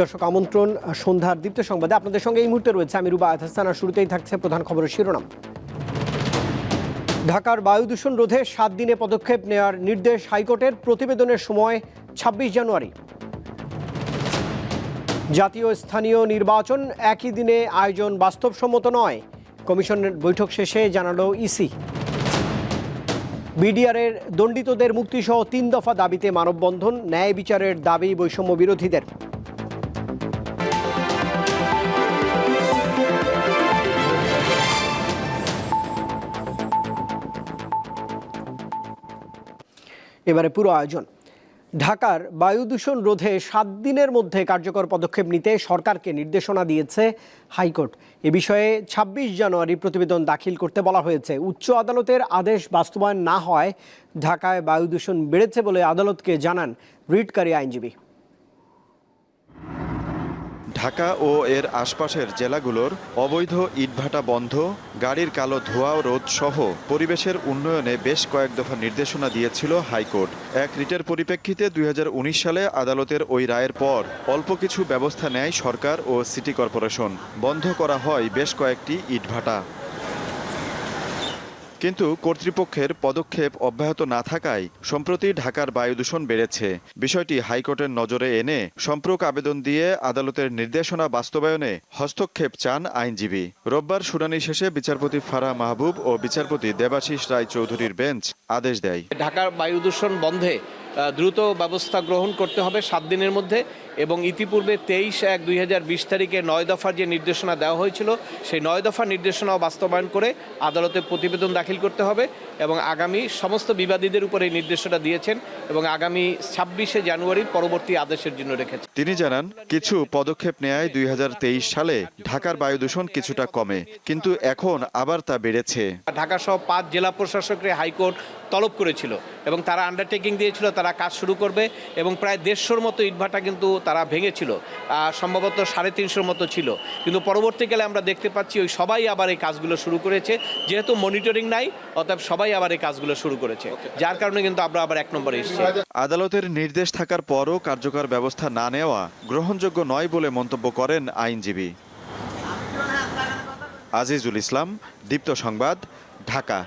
দর্শক, আমন্ত্রণ সন্ধ্যার দীপ্ত সংবাদে আপনাদের সঙ্গে এই মুহূর্তে রয়েছে আমি রুবা আয়াত হাসান আর শুরুতেই থাকছে প্রধান খবরের শিরোনাম। ঢাকার বায়ু দূষণ রোধে সাত দিনে পদক্ষেপ নেওয়ার নির্দেশ হাইকোর্টের প্রতিবেদনের সময় ছাব্বিশ জানুয়ারি। জাতীয় স্থানীয় নির্বাচন একই দিনে আয়োজন বাস্তবসম্মত নয়, কমিশনের বৈঠক শেষে জানালো ইসি। বিডিআরের দণ্ডিতদের মুক্তিসহ তিন দফা দাবিতে মানববন্ধন, ন্যায় বিচারের দাবি বৈষম্য বিরোধীদের। এবারে পুরো আয়োজন। ঢাকার বায়ু দূষণ রোধে সাত দিনের মধ্যে কার্যকর পদক্ষেপ নিতে সরকারকে নির্দেশনা দিয়েছে হাইকোর্ট। এ বিষয়ে ২৬ জানুয়ারি প্রতিবেদন দাখিল করতে বলা হয়েছে। উচ্চ আদালতের আদেশ বাস্তবায়ন না হয় ঢাকায় বায়ু দূষণ বেড়েছে বলে আদালতকে জানান রিটকারী আইনজীবী। ঢাকা ও এর আশপাশের জেলাগুলোর অবৈধ ইটভাটা বন্ধ, গাড়ির কালো ধোয়া রোধ সহ পরিবেশের উন্নয়নে বেশ কয়েক দফা নির্দেশনা দিয়েছিল হাইকোর্ট। এক রিটের পরিপ্রেক্ষিতে দুই হাজার উনিশ সালে আদালতের ওই রায়ের পর অল্প কিছু ব্যবস্থা নেয় সরকার ও সিটি কর্পোরেশন। বন্ধ করা হয় বেশ কয়েকটি ইটভাটা। কিন্তু কর্তৃপক্ষের পদক্ষেপ অব্যাহত না থাকায় সম্প্রতি ঢাকার বায়ু দূষণ বেড়েছে। বিষয়টি হাইকোর্টের নজরে এনে সম্পর্ক আবেদন দিয়ে আদালতের নির্দেশনা বাস্তবায়নে হস্তক্ষেপ চান আইনজীবী। রোববার শুনানি শেষে বিচারপতি ফারা মাহবুব ও বিচারপতি দেবাশিস রায় চৌধুরীর বেঞ্চ আদেশ দেয়। ঢাকার বায়ু দূষণ বন্ধে দ্রুত ব্যবস্থা গ্রহণ করতে হবে সাত দিনের মধ্যে এবং ইতিপূর্বে তেইশ এক দুই হাজার বিশ তারিখে নয় দফার যে নির্দেশনা দেওয়া হয়েছিল সেই নয় দফার নির্দেশনাও বাস্তবায়ন করে আদালতে প্রতিবেদন দাখিল করতে হবে এবং আগামী সমস্ত বিবাদীদের উপর এই নির্দেশনা দিয়েছেন এবং আগামী ছাব্বিশে জানুয়ারি পরবর্তী আদেশের জন্য রেখেছেন। তিনি জানান কিছু পদক্ষেপ নেয় দুই হাজার তেইশ সালে ঢাকার বায়ু দূষণ কিছুটা কমে কিন্তু এখন আবার তা বেড়েছে। ঢাকা সহ পাঁচ জেলা প্রশাসককে হাইকোর্ট তলব করেছিল এবং তারা আন্ডারটেকিং দিয়েছিল তারা কাজ শুরু করবে এবং প্রায় দেড়শোর মতো ইটভাটা কিন্তু তারা ভেঙেছিল সম্ভবত সাড়ে তিনশোর মতো ছিল। কিন্তু পরবর্তীকালে আমরা দেখতে পাচ্ছি ওই সবাই আবার এই কাজগুলো শুরু করেছে যেহেতু মনিটরিং নাই অতএব সবাই আবার এই কাজগুলো শুরু করেছে যার কারণে কিন্তু আমরা আবার এক নম্বরে এসেছি। আদালতের নির্দেশ থাকার পরও কার্যকর ব্যবস্থা না নেওয়া গ্রহণযোগ্য নয় বলে মন্তব্য করেন আইনজীবী। আজিজুল ইসলাম দীপ্ত সংবাদ ঢাকা।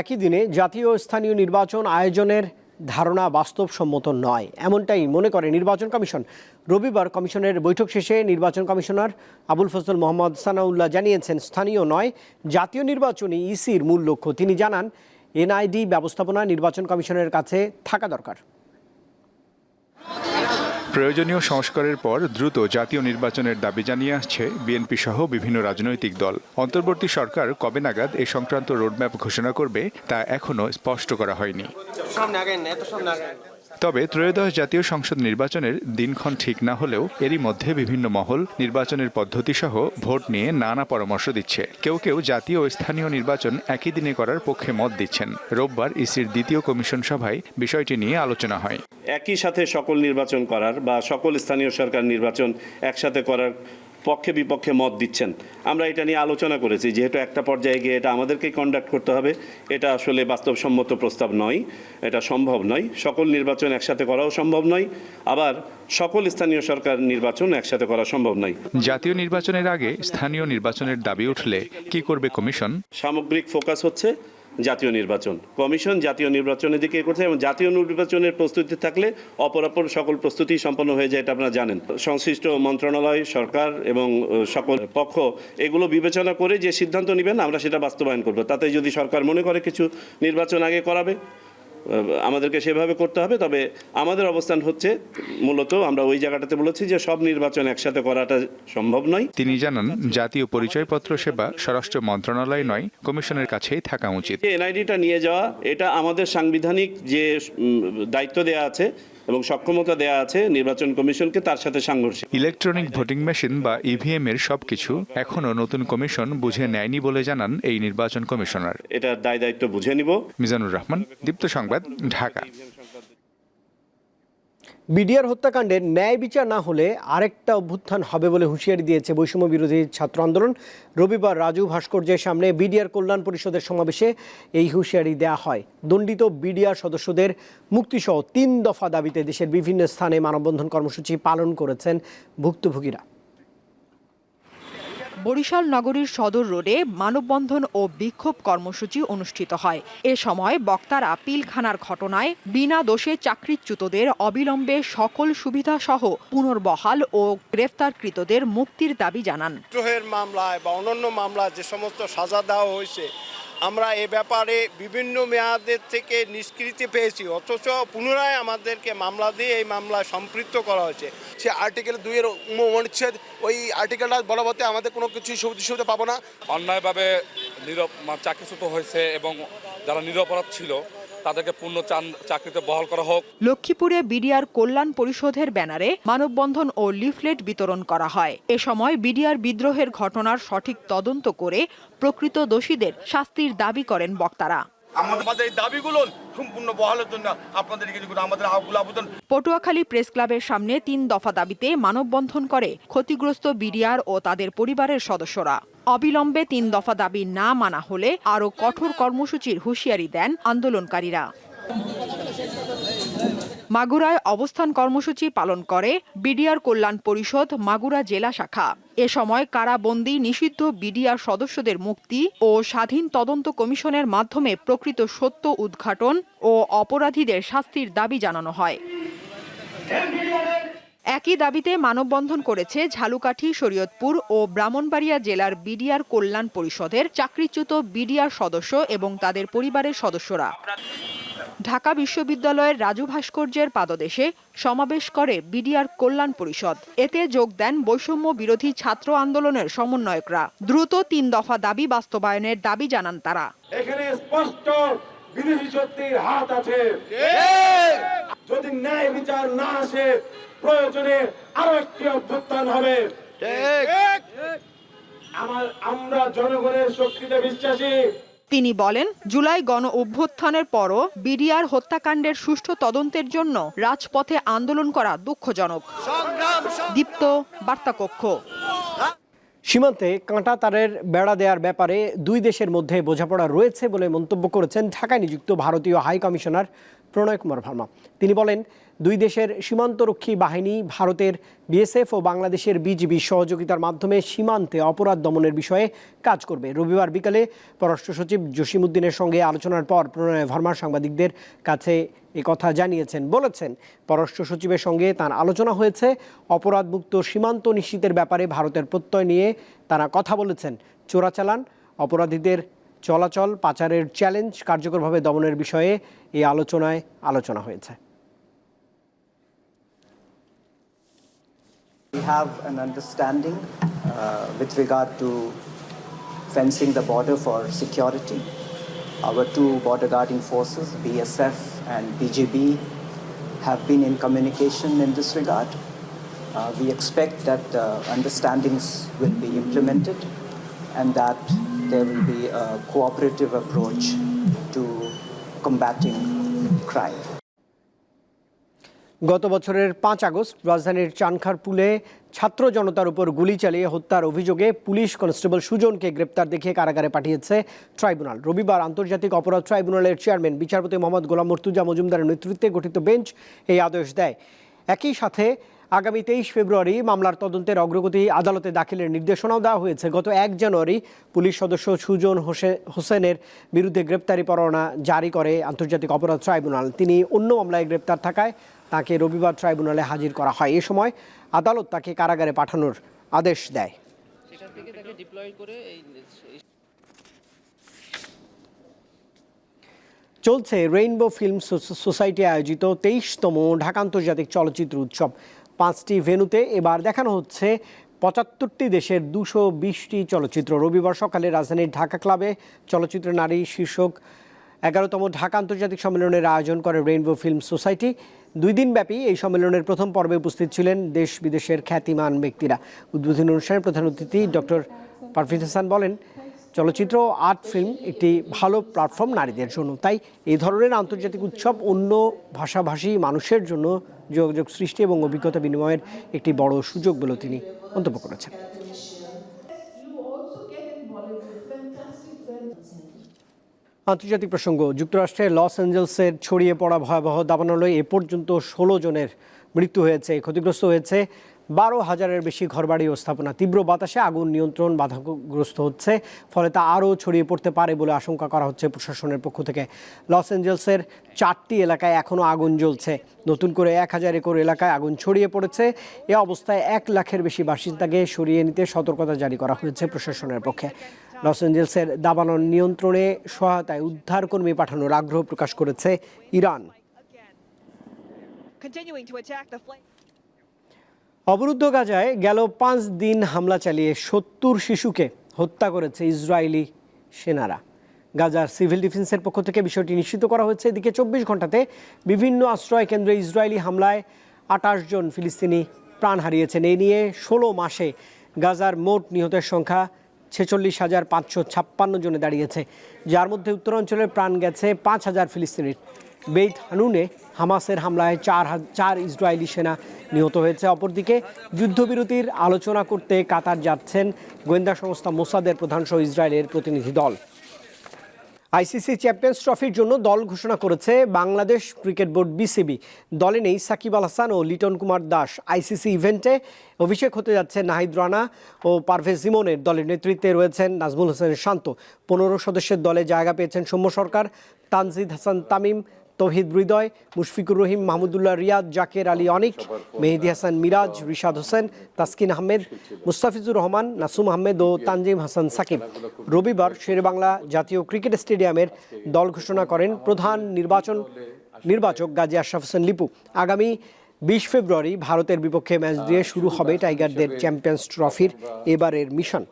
একই দিনে জাতীয় স্থানীয় নির্বাচন আয়োজনের ধারণা বাস্তবসম্মত নয়। এমনটাই মনে করে নির্বাচন কমিশন। রবিবার কমিশনের বৈঠক শেষে নির্বাচন কমিশনার আবুল ফজল মোহাম্মদ সানাউল্লাহ জানিয়েছেন, স্থানীয় নয়, জাতীয় নির্বাচনই ইসির মূল লক্ষ্য। তিনি জানান, এনআইডি ব্যবস্থাপনা নির্বাচন কমিশনের কাছে থাকা দরকার। প্রয়োজনীয় সংস্কারের পর দ্রুত জাতীয় নির্বাচনের দাবি জানিয়ে আসছে বিএনপি সহ বিভিন্ন রাজনৈতিক দল। অন্তর্বর্তী সরকার কবে নাগাদ এ সংক্রান্ত রোডম্যাপ ঘোষণা করবে তা এখনও স্পষ্ট করা হয়নি। তবে ত্রয়োদশ জাতীয় সংসদ নির্বাচনের দিনক্ষণ ঠিক না হলেও এরই মধ্যে বিভিন্ন মহল নির্বাচনের পদ্ধতি সহ ভোট নিয়ে নানা পরামর্শ দিচ্ছে। কেউ কেউ জাতীয় ও স্থানীয় নির্বাচন একই দিনে করার পক্ষে মত দিচ্ছেন। রোববার ইসির দ্বিতীয় কমিশন সভায় বিষয়টি নিয়ে আলোচনা হয়। একই সাথে সকল নির্বাচন করার বা সকল স্থানীয় সরকার নির্বাচন একসাথে করার পক্ষে বিপক্ষে মত দিচ্ছেন। আমরা এটা নিয়ে আলোচনা করেছি যেহেতু একটা পর্যায়ে গিয়ে এটা আমাদেরকেই কন্ডাক্ট করতে হবে এটা আসলে বাস্তবসম্মত প্রস্তাব নয় এটা সম্ভব নয়। সকল নির্বাচন একসাথে করাও সম্ভব নয় আবার সকল স্থানীয় সরকার নির্বাচন একসাথে করা সম্ভব নয়। জাতীয় নির্বাচনের আগে স্থানীয় নির্বাচনের দাবি উঠলে কি করবে কমিশন? সামগ্রিক ফোকাস হচ্ছে জাতীয় নির্বাচন। কমিশন জাতীয় নির্বাচনের দিকে করছে এবং জাতীয় নির্বাচনের প্রস্তুতি থাকলে অপরাপর সকল প্রস্তুতি সম্পন্ন হয়ে যায় এটা আপনারা জানেন। সংশ্লিষ্ট মন্ত্রণালয়, সরকার এবং সকল পক্ষ এগুলো বিবেচনা করে যে সিদ্ধান্ত নেবেন, আমরা সেটা বাস্তবায়ন করব। তাতে যদি সরকার মনে করে কিছু নির্বাচন আগে করাবে আমাদেরকে সেভাবে করতে হবে তবে আমাদের অবস্থান হচ্ছে মূলত আমরা ওই জায়গাটাতে বলেছি যে সব নির্বাচন একসাথে করাটা সম্ভব নয়। তিনি জানান জাতীয় পরিচয়পত্র সেবা স্বরাষ্ট্র মন্ত্রণালয় নয় কমিশনের কাছেই থাকা উচিত। এনআইডিটা নিয়ে যাওয়া এটা আমাদের সাংবিধানিক যে দায়িত্ব দেয়া আছে এবং সক্ষমতা দেয়া আছে নির্বাচন কমিশনকে তার সাথে সাংঘর্ষিক। ইলেকট্রনিক ভোটিং মেশিন বা ইভিএম এর সবকিছু এখনও নতুন কমিশন বুঝে নেয়নি বলে জানান এই নির্বাচন কমিশনার। এটা দায় দায়িত্ব বুঝে নিব। মিজানুর রহমান দীপ্ত সংবাদ ঢাকা। বিডিআর হত্যাকাণ্ডে ন্যায় বিচার না হলে আরেকটা অভ্যুত্থান হবে বলে হুঁশিয়ারি দিয়েছে বৈষম্য বিরোধী ছাত্র আন্দোলন। রবিবার রাজু ভাস্কর্যের সামনে বিডিআর কল্যাণ পরিষদের সমাবেশে এই হুঁশিয়ারি দেওয়া হয়। দণ্ডিত বিডিআর সদস্যদের মুক্তিসহ তিন দফা দাবিতে দেশের বিভিন্ন স্থানে মানববন্ধন কর্মসূচি পালন করেছেন ভুক্তভোগীরা। বরিশাল নগরীর সদর রোডে মানববন্ধন ও বিক্ষোভ কর্মসূচি অনুষ্ঠিত হয়। এ সময় বক্তারা পিলখানার ঘটনায় বিনা দোষে চাকরিচ্যুতদের অবিলম্বে সকল সুবিধা সহ পুনর্বহাল ও গ্রেফতারকৃতদের মুক্তির দাবি জানান। মামলায় বা অন্যান্য মামলায় যে সমস্ত সাজা দেওয়া হয়েছে আমরা এ ব্যাপারে বিভিন্ন মেয়াদের থেকে নিষ্কৃতি পেয়েছি। অথচ পুনরায় আমাদেরকে মামলা দিয়ে এই মামলা সম্পৃক্ত করা হয়েছে। সে আর্টিকেল দুইয়ের অনুচ্ছেদ ওই আর্টিকেলটা বলবতে আমাদের কোনো কিছুই সুবিধা সুবিধা পাবো না। অন্যায়ভাবে নিরব চাকরিচ্যুত হয়েছে এবং যারা নিরপরাধ ছিল তাদেরকে পূর্ণ চাকরিতে বহাল করা হোক। লক্ষ্মীপুরে বিডিআর কল্যাণ পরিষদের ব্যানারে মানববন্ধন ও লিফলেট বিতরণ করা হয়। এ সময় বিডিআর বিদ্রোহের ঘটনার সঠিক তদন্ত করে প্রকৃত দোষীদের শাস্তির দাবি করেন বক্তারা। আমাদের দাবিগুলো সম্পূর্ণ বহালের জন্য আপনাদের কিছু আমাদের আগুল আবেদন পটুয়াখালী প্রেস ক্লাবের সামনে তিন দফা দাবিতে মানববন্ধন করে ক্ষতিগ্রস্ত বিডিআর ও তাদের পরিবারের সদস্যরা। অবিলম্বে তিন দফা দাবি না মানা হলে আরও কঠোর কর্মসূচির হুঁশিয়ারি দেন আন্দোলনকারীরা। মাগুরায় অবস্থান কর্মসূচি পালন করে বিডিআর কল্যাণ পরিষদ মাগুরা জেলা শাখা। এ সময় কারাবন্দী নিষিদ্ধ বিডিআর সদস্যদের মুক্তি ও স্বাধীন তদন্ত কমিশনের মাধ্যমে প্রকৃত সত্য উদ্ঘাটন ও অপরাধীদের শাস্তির দাবি জানানো হয়। একই দাবিতে মানববন্ধন করেছে ঝালুকাঠি, শরীয়তপুর ও ব্রাহ্মণবাড়িয়া জেলার বিডিআর কল্যাণ পরিষদের চাকরিচ্যুত বিডিআর সদস্য এবং তাদের পরিবারের সদস্যরা। ঢাকা বিশ্ববিদ্যালয়ের রাজু ভাস্কর্যের পাদদেশে সমাবেশ করে বিডিআর কল্যাণ পরিষদ। এতে যোগ দেন বৈষম্য বিরোধী ছাত্র আন্দোলনের সমন্বয়করা। দ্রুত তিন দফা দাবি বাস্তবায়নের দাবি জানান তারা। এখানে স্পষ্ট বিদেশি শক্তির হাত আছে। যদি ন্যায় বিচার না আসে প্রয়োজনে আরও একটি অভ্যুত্থান হবে। আমার আমরা জনগণের শক্তিতে বিশ্বাসী। তিনি বলেন জুলাই গণ অভ্যুত্থানের পরও বিডিআর হত্যাকাণ্ডের সুষ্ঠু তদন্তের জন্য রাজপথে আন্দোলন করা দুঃখজনক। দীপ্ত বার্তাকক্ষ। সীমান্তে কাঁটা তারের বেড়া দেওয়ার ব্যাপারে দুই দেশের মধ্যে বোঝাপড়া রয়েছে বলে মন্তব্য করেছেন ঢাকায় নিযুক্ত ভারতীয় হাই কমিশনার প্রণয় কুমার ভার্মা। তিনি বলেন দুই দেশের সীমান্তরক্ষী বাহিনী, ভারতের বিএসএফ ও বাংলাদেশের বিজিবি সহযোগিতার মাধ্যমে সীমান্তে অপরাধ দমনের বিষয়ে কাজ করবে। রবিবার বিকালে পররাষ্ট্র সচিব জসিমুদ্দিনের সঙ্গে আলোচনার পর প্রণয় ভার্মা সাংবাদিকদের কাছে এ কথা জানিয়েছেন। বলেছেন, পররাষ্ট্র সচিবের সঙ্গে তার আলোচনা হয়েছে। অপরাধমুক্ত সীমান্ত নিশ্চিতের ব্যাপারে ভারতের প্রত্যয় নিয়ে তারা কথা বলেছেন। চোরাচালান, অপরাধীদের চলাচল, পাচারের চ্যালেঞ্জ কার্যকরভাবে দমনের বিষয়ে এই আলোচনায় আলোচনা হয়েছে। We have an understanding uh, with regard to fencing the border for security. Our two border guarding forces, BSF and BGB, have been in communication in this regard. Uh, we expect that uh, understandings will be implemented and that there will be a cooperative approach to combating crime. গত বছরের পাঁচ August রাজধানীর চানখারপুলে ছাত্র জনতার উপর গুলি চালিয়ে হত্যার অভিযোগে পুলিশ কনস্টেবল সুজনকে গ্রেপ্তার দেখিয়ে কারাগারে পাঠিয়েছে ট্রাইব্যুনাল। রবিবার আন্তর্জাতিক অপরাধ ট্রাইব্যুনালের চেয়ারম্যান, বিচারপতি মোহাম্মদ গোলাম মর্তুজা মজুমদারের নেতৃত্বে গঠিত বেঞ্চ এই আদেশ দেয়। একই সাথে আগামী তেইশ ফেব্রুয়ারি মামলার তদন্তের অগ্রগতি আদালতে দাখিলের নির্দেশনাও দেওয়া হয়েছে। গত এক জানুয়ারি পুলিশ সদস্য সুজন হোসে- হোসেনের বিরুদ্ধে গ্রেপ্তারি পরোয়ানা জারি করে আন্তর্জাতিক অপরাধ ট্রাইব্যুনাল। তিনি অন্য মামলায় গ্রেপ্তার থাকায় তাকে রবিবার ট্রাইব্যুনালে হাজির করা হয়। এ সময় আদালত তাকে কারাগারে পাঠানোর আদেশ দেয়। চলছে রেইনবো ফিল্ম সোসাইটি আয়োজিত তেইশতম ঢাকা আন্তর্জাতিক চলচ্চিত্র উৎসব। পাঁচটি ভেন্যুতে এবার দেখানো হচ্ছে পঁচাত্তরটি দেশের দুশো বিশটি চলচ্চিত্র। রবিবার সকালে রাজধানীর ঢাকা ক্লাবে চলচ্চিত্র নারী শীর্ষক এগারোতম ঢাকা আন্তর্জাতিক সম্মেলনের আয়োজন করে রেইনবো ফিল্ম সোসাইটি দুই দিনব্যাপী এই সম্মেলনের প্রথম পর্বে উপস্থিত ছিলেন দেশ বিদেশের খ্যাতিমান ব্যক্তিরা। উদ্বোধনী অনুষ্ঠানে প্রধান অতিথি ডক্টর পারভিন হাসান বলেন, চলচ্চিত্র, আর্ট, ফিল্ম একটি ভালো প্ল্যাটফর্ম নারীদের জন্য। তাই এই ধরনের আন্তর্জাতিক উৎসব অন্য ভাষাভাষী মানুষের জন্য যোগাযোগ সৃষ্টি এবং অভিজ্ঞতা বিনিময়ের একটি বড় সুযোগ বলে তিনি মন্তব্য করেছেন। আন্তর্জাতিক প্রসঙ্গ, যুক্তরাষ্ট্রের লস অ্যাঞ্জেলসের ছড়িয়ে পড়া ভয়াবহ দাবানলয়ে এ পর্যন্ত ষোলো জনের মৃত্যু হয়েছে, ক্ষতিগ্রস্ত হয়েছে বারো হাজারের বেশি ঘরবাড়ি ও স্থাপনা। তীব্র বাতাসে আগুন নিয়ন্ত্রণ বাধাগ্রস্ত হচ্ছে, ফলে তা আরও ছড়িয়ে পড়তে পারে বলে আশঙ্কা করা হচ্ছে প্রশাসনের পক্ষ থেকে। লস অ্যাঞ্জেলসের চারটি এলাকায় এখনও আগুন জ্বলছে। নতুন করে এক হাজার একর এলাকায় আগুন ছড়িয়ে পড়েছে। এ অবস্থায় এক লাখের বেশি বাসিন্দাকে সরিয়ে নিতে সতর্কতা জারি করা হয়েছে প্রশাসনের পক্ষে। লস অ্যাঞ্জেলসের দাবানল নিয়ন্ত্রণে সহায়তায় উদ্ধারকর্মী পাঠানোর আগ্রহ প্রকাশ করেছে ইরান. অবরুদ্ধ গাজায় গেল পাঁচ দিন হামলা চালিয়ে সত্তর শিশুকে হত্যা করেছে ইসরায়েলি সেনারা। গাজার সিভিল ডিফেন্সের পক্ষ থেকে বিষয়টি নিশ্চিত করা হয়েছে। এদিকে চব্বিশ ঘন্টাতে বিভিন্ন আশ্রয় কেন্দ্রে ইসরায়েলি হামলায় আটাশ জন ফিলিস্তিনি প্রাণ হারিয়েছেন। এই নিয়ে ষোলো মাসে গাজার মোট নিহতের সংখ্যা ছেচল্লিশ হাজার পাঁচশো ছাপ্পান্ন জনে দাঁড়িয়েছে। যার মধ্যে উত্তরাঞ্চলের প্রাণ গেছে পাঁচ হাজার ফিলিস্তিনির। বেইত হানুনে হামাসের হামলায় চার চার ইসরায়েলি সেনা নিহত হয়েছে। অপরদিকে যুদ্ধবিরতির আলোচনা করতে কাতার যাচ্ছেন গোয়েন্দা সংস্থা মোসাদের প্রধানসহ ইসরায়েলের প্রতিনিধি দল। আইসিসি চ্যাম্পিয়ন্স ট্রফির জন্য দল ঘোষণা করেছে বাংলাদেশ ক্রিকেট বোর্ড বিসিবি। দলে নেই সাকিব আল হাসান ও লিটন কুমার দাস। আইসিসি ইভেন্টে অভিষেক হতে যাচ্ছে নাহিদ রানা ও পারভেজ জিমনের দলের নেতৃত্বে রয়েছেন নাজমুল হোসেন শান্ত। পনেরো সদস্যের দলে জায়গা পেয়েছেন সৌম্য সরকার, তানজিদ হাসান তামিম তৌহিদ হৃদয়, মুশফিকুর রহিম, মাহমুদুল্লাহ রিয়াদ, জাকের আলী অনিক, মেহেদি হাসান মিরাজ, রিশাদ হোসেন, তাসকিন আহমেদ, মুস্তাফিজুর রহমান, নাসুম আহমেদ ও তানজিম হাসান সাকিব। রবিবার শেরেবাংলা জাতীয় ক্রিকেট স্টেডিয়ামের দল ঘোষণা করেন প্রধান নির্বাচন নির্বাচক গাজী আশরাফ হোসেন লিপু। আগামী বিশ ফেব্রুয়ারি ভারতের বিপক্ষে ম্যাচ দিয়ে শুরু হবে টাইগারদের চ্যাম্পিয়ন্স ট্রফির এবারের মিশন।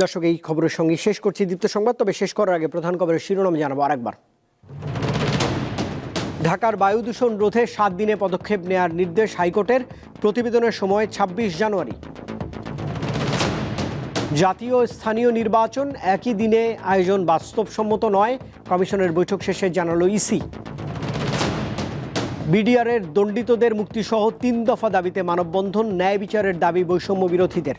দর্শক, এই খবরের সঙ্গে শেষ করছি দীপ্ত সংবাদ, তবে শেষ করার আগে প্রধান খবরের শিরোনাম জানাব আরেকবার। ঢাকার বায়ু দূষণ রোধে সাত দিনে পদক্ষেপ নেয়ার নির্দেশ হাইকোর্টের প্রতিবেদনের সময় ২৬ জানুয়ারি। জাতীয় স্থানীয় নির্বাচন একই দিনে আয়োজন বাস্তবসম্মত নয়, কমিশনের বৈঠক শেষে জানালো ইসি। বিডিআরের দণ্ডিতদের মুক্তিসহ তিন দফা দাবিতে মানববন্ধন, ন্যায় বিচারের দাবি বৈষম্য বিরোধীদের।